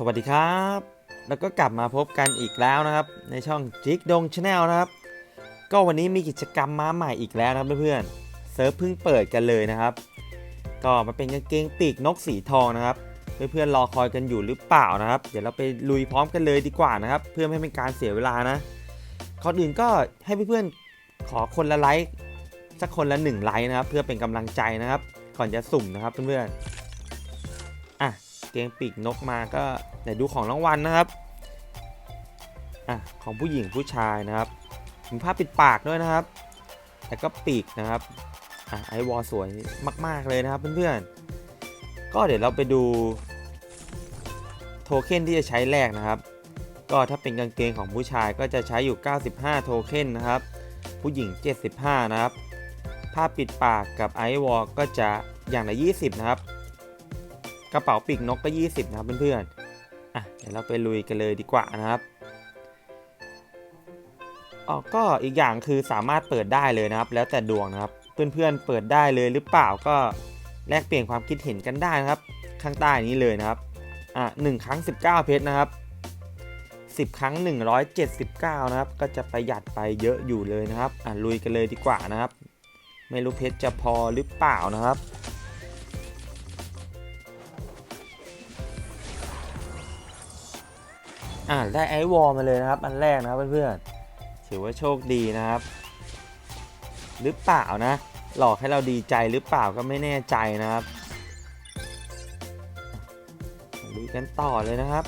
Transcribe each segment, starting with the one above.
สวัสดีครับ แล้วก็กลับมาพบกันอีกแล้วนะครับ ในช่องจิกดงชาแนลนะครับ ก็วันนี้มีกิจกรรมมาใหม่อีกแล้วนะครับเพื่อนๆเซิร์ฟเพิ่งเปิดกันเลยนะครับ ก็มาเป็นกางเกงปีกนกสีทองนะครับ เพื่อนๆรอคอยกันอยู่หรือเปล่านะครับ เดี๋ยวเราไปลุยพร้อมกันเลยดีกว่านะครับ เพื่อไม่ให้เป็นการเสียเวลานะก่อนอื่นก็ให้เพื่อนๆขอคนละไลค์สักคนละหนึ่งไลค์นะครับ เพื่อเป็นกำลังใจนะครับ ก่อนจะสุ่มนะครับเพื่อนๆอะ เกงปีกนกมาก็เดี๋ยวดูของรางวัลนะครับอะของผู้หญิงผู้ชายนะครับมีผ้าปิดปากด้วยนะครับ แล้วก็ปีกนะครับอะไอวอลสวยมากๆเลยนะครับเพื่อนๆก็เดี๋ยวเราไปดูโทเค็นที่จะใช้แลกนะครับ ก็ถ้าเป็นกางเกงของผู้ชายก็จะใช้อยู่ 95 โทเค็นนะครับ ผู้หญิง 75 นะครับ ผ้าปิดปากกับไอวอลก็จะอย่างละ 20 นะครับ กระเป๋าปีกนกก็ 20 นะครับเพื่อนๆอะเดี๋ยวเราไปลุยกันเลยดีกว่านะครับอ๋อก็อีกอย่างคือสามารถเปิดได้เลยนะครับ แล้วแต่ดวงนะครับ เพื่อนๆเปิดได้เลยหรือเปล่าก็แลกเปลี่ยนความคิดเห็นกันได้นะครับ ข้างใต้นี้เลยนะครับอะหนึ่งครั้ง 19 เพชรนะครับ10 ครั้ง 179 นะครับ ก็จะประหยัดไปเยอะอยู่เลยนะครับ อะลุยกันเลยดีกว่านะครับ ไม่รู้เพชรจะพอหรือเปล่านะครับ อ่าได้ไอวอลมาเลยนะครับ อันแรกนะครับเพื่อนๆถือว่าโชคดีนะครับ หรือเปล่านะ หลอกให้เราดีใจหรือเปล่าก็ไม่แน่ใจนะครับดูกันต่อเลยนะครับ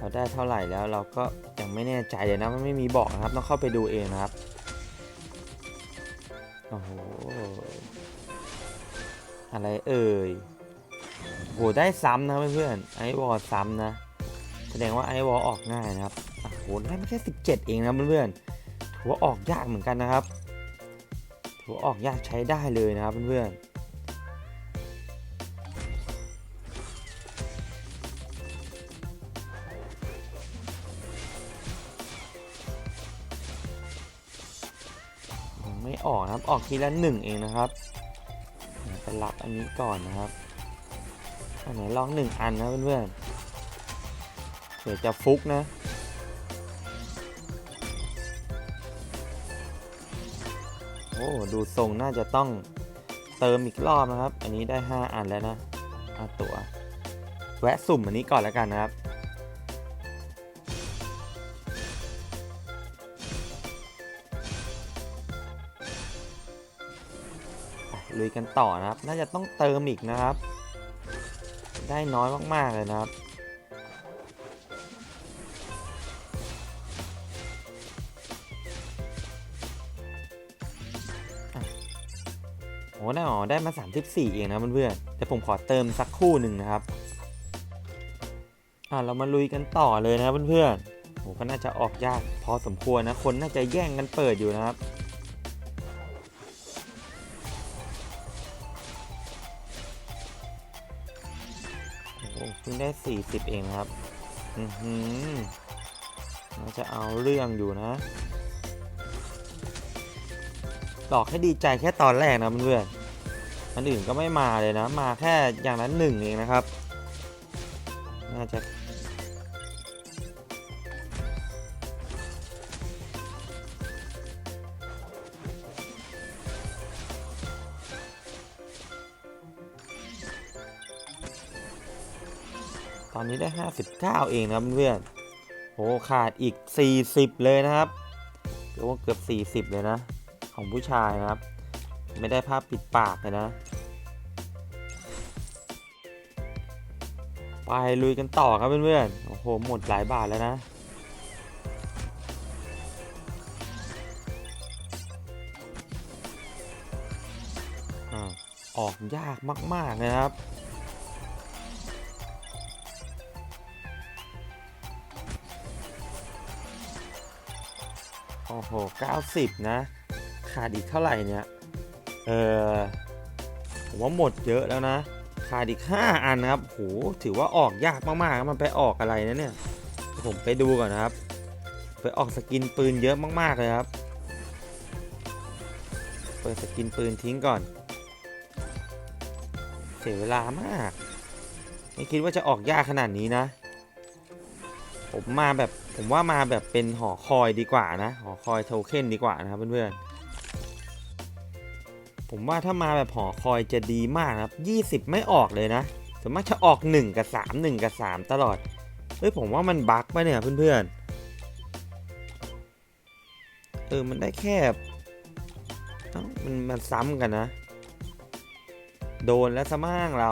เราได้เท่าไหร่แล้วเราก็ยังไม่แน่ใจเลยนะมันไม่มีบอกนะครับต้องเข้าไปดูเองนะครับโอ้โหอะไรเอ่ยโหได้ซ้ำนะเพื่อนๆไอวอลซ้ำนะ แสดงว่าไอวอลออกง่ายนะครับอะโหได้มาแค่ 17 เองนะเพื่อนๆถือว่าออกยากเหมือนกันนะครับถือว่าออกยากใช้ได้เลยนะครับเพื่อนๆ ไม่ออกนะครับ ออกทีละหนึ่งเองนะครับไปรับอันนี้ก่อนนะครับอันไหนลองหนึ่งอันนะเพื่อนๆเผื่อจะฟุกนะโอ้ดูทรงน่าจะต้องเติมอีกรอบนะครับ อันนี้ได้ 5 อันแล้วนะอาตัว แวะสุ่มอันนี้ก่อนแล้วกันนะครับ ลุยกันต่อนะครับ น่าจะต้องเติมอีกนะครับ ได้น้อยมากๆเลยนะครับ โอ้ได้อ๋อได้มา 34 เองนะเพื่อนๆแต่ผมขอเติมสักคู่หนึ่งนะครับ อะเรามาลุยกันต่อเลยนะครับเพื่อนๆโอ้ก็น่าจะออกยากพอสมควรนะ คนน่าจะแย่งกันเปิดอยู่นะครับ เพิ่งได้40เองครับ อือหือน่าจะเอาเรื่องอยู่นะ หลอกให้ดีใจแค่ตอนแรกนะเพื่อนอันอื่นก็ไม่มาเลยนะ มาแค่อย่างนั้นหนึ่งเองนะครับ น่าจะ ตอนนี้ได้ 59 เองนะครับเพื่อนโอ้ขาดอีก 40 เลยนะครับเรียกว่าเกือบ 40 เลยนะ ของผู้ชายนะครับ ไม่ได้ภาพปิดปากเลยนะ ไปลุยกันต่อครับเพื่อนๆโอ้โหหมดหลายบาทแล้วนะอ่าออกยากมาก ๆ นะครับ โอ้โห 90 นะ ขาดอีกเท่าไหร่เนี่ย เออผมว่าหมดเยอะแล้วนะ ขาดอีก 5 อันนะครับโหถือว่าออกยากมากๆ มันไปออกอะไรนะเนี่ย ผมไปดูก่อนนะครับ ไปออกสกินปืนเยอะมากๆเลยครับ เปิดสกินปืนทิ้งก่อน เสียเวลามาก ไม่คิดว่าจะออกยากขนาดนี้นะ ผมมาแบบ ผมว่ามาแบบเป็นหอคอยดีกว่านะหอคอยโทเค็นดีกว่านะครับเพื่อนๆผมว่าถ้ามาแบบหอคอยจะดีมากครับ20 ไม่ออกเลยนะส่วนมากจะออก 1 กับ 3 1 กับ 3 ตลอดเฮ้ยผมว่ามันบั๊กไปเนี่ยเพื่อนๆเออมันได้แค่มันมันซ้ำกันนะ โดนแล้วซะมั่งเรา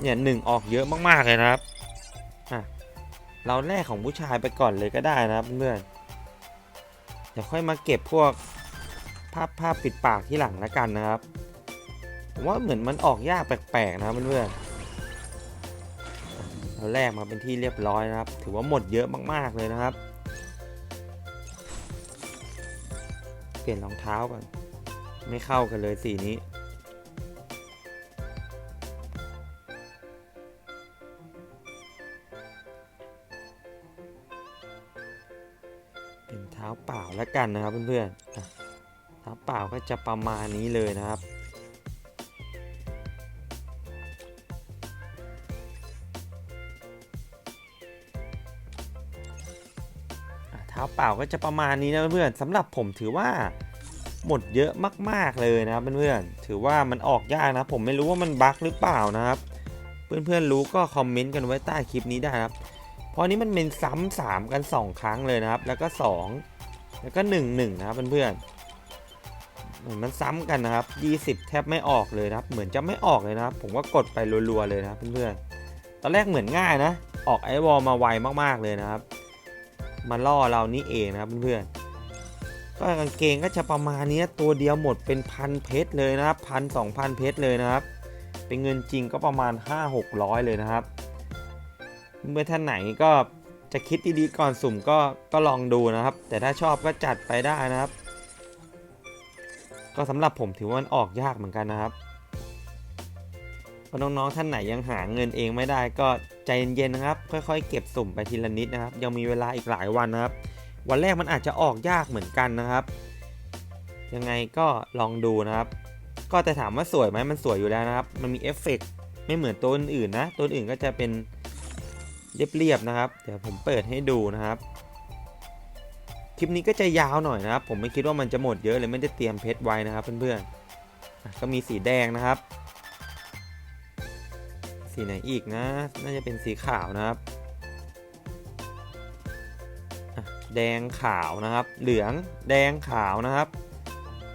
เนี่ยหนึ่งออกเยอะมากๆเลยนะครับ เราแลกของผู้ชายไปก่อนเลยก็ได้นะครับเพื่อนเดี๋ยวค่อยมาเก็บพวกภาพภาพปิดปากที่หลังแล้วกันนะครับผมว่าเหมือนมันออกยากแปลกๆนะเพื่อนเราแลกมาเป็นที่เรียบร้อยนะครับ ถือว่าหมดเยอะมากๆเลยนะครับ เปลี่ยนรองเท้าก่อนไม่เข้ากันเลยสีนี้ ท้าเปล่าแล้วกันนะครับเพื่อนๆเท้าเปล่าก็จะประมาณนี้เลยนะครับเท้าเปล่าก็จะประมาณนี้นะเพื่อนๆสำหรับผมถือว่าหมดเยอะมากๆเลยนะครับเพื่อนๆถือว่ามันออกยากนะ ผมไม่รู้ว่ามันบั๊กหรือเปล่านะครับ เพื่อนๆรู้ก็คอมเมนต์กันไว้ใต้คลิปนี้ได้ครับ เพราะนี้มันเป็นซ้ำสามกัน 2 ครั้งเลยนะครับ แล้วก็ 2 แล้วก็1 1นะครับเพื่อนๆเหมือนมันซ้ำกันนะครับ 20 แทบไม่ออกเลยนะครับ เหมือนจะไม่ออกเลยนะครับ ผมก็กดไปรัวๆเลยนะครับเพื่อนๆตอนแรกเหมือนง่ายนะ ออกไอวอลมาไวมากๆเลยนะครับมาล่อเรานี่เองนะครับเพื่อนๆก็กางเกงก็จะประมาณนี้ตัวเดียวหมดเป็นพันเพชรเลยนะครับพันสองพันเพชรเลยนะครับ เป็นเงินจริงก็ประมาณ 5-600 เลยนะครับเมื่อท่านไหนก็ จะคิดดีๆก่อนสุ่มก็ก็ลองดูนะครับ แต่ถ้าชอบก็จัดไปได้นะครับ ก็สำหรับผมถือว่ามันออกยากเหมือนกันนะครับพราน้องๆท่านไหนยังหาเงินเองไม่ได้ก็ใจเย็นๆนะครับ ค่อยๆ เก็บสุ่มไปทีละนิดนะครับ ยังมีเวลาอีกหลายวันนะครับ วันแรกมันอาจจะออกยากเหมือนกันนะครับ ยังไงก็ลองดูนะครับ ก็แต่ถามว่าสวยไหมมันสวยอยู่แล้วนะครับ มันมีเอฟเฟกต์ไม่เหมือนตัวอื่นๆนะ ตัวอื่นก็จะเป็น เรียบๆนะครับ เดี๋ยวผมเปิดให้ดูนะครับ คลิปนี้ก็จะยาวหน่อยนะครับ ผมไม่คิดว่ามันจะหมดเยอะเลยไม่ได้เตรียมเพชรไว้นะครับเพื่อนๆก็มีสีแดงนะครับ สีไหนอีกนะ น่าจะเป็นสีขาวนะครับแดงขาวนะครับ เหลืองแดงขาวนะครับ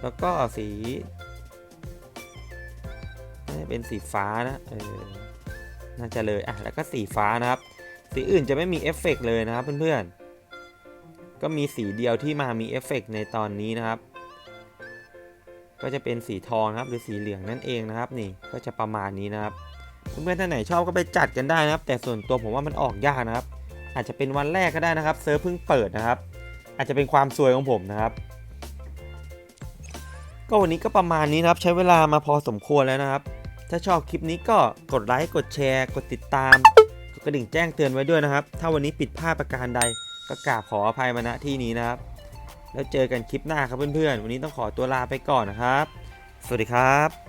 แล้วก็สีน่าจะเป็นสีฟ้านะเออน่าจะเลยอะแล้วก็สีฟ้านะครับ สีอื่นจะไม่มีเอฟเฟกต์เลยนะครับเพื่อนๆ ก็มีสีเดียวที่มามีเอฟเฟกต์ในตอนนี้นะครับ ก็จะเป็นสีทองครับหรือสีเหลืองนั่นเองนะครับนี่ก็จะประมาณนี้นะครับ เพื่อนๆท่านไหนชอบก็ไปจัดกันได้นะครับ แต่ส่วนตัวผมว่ามันออกยากนะครับ อาจจะเป็นวันแรกก็ได้นะครับเซิร์ฟเพิ่งเปิดนะครับ อาจจะเป็นความซวยของผมนะครับ ก็วันนี้ก็ประมาณนี้นะครับใช้เวลามาพอสมควรแล้วนะครับ ถ้าชอบคลิปนี้ก็กดไลค์กดแชร์ กดติดตาม กระดิ่งแจ้งเตือนไว้ด้วยนะครับ ถ้าวันนี้ปิดภาพประการใดก็กราบขออภัยมาณที่นี้นะครับ แล้วเจอกันคลิปหน้าครับเพื่อนๆ วันนี้ต้องขอตัวลาไปก่อนนะครับ สวัสดีครับ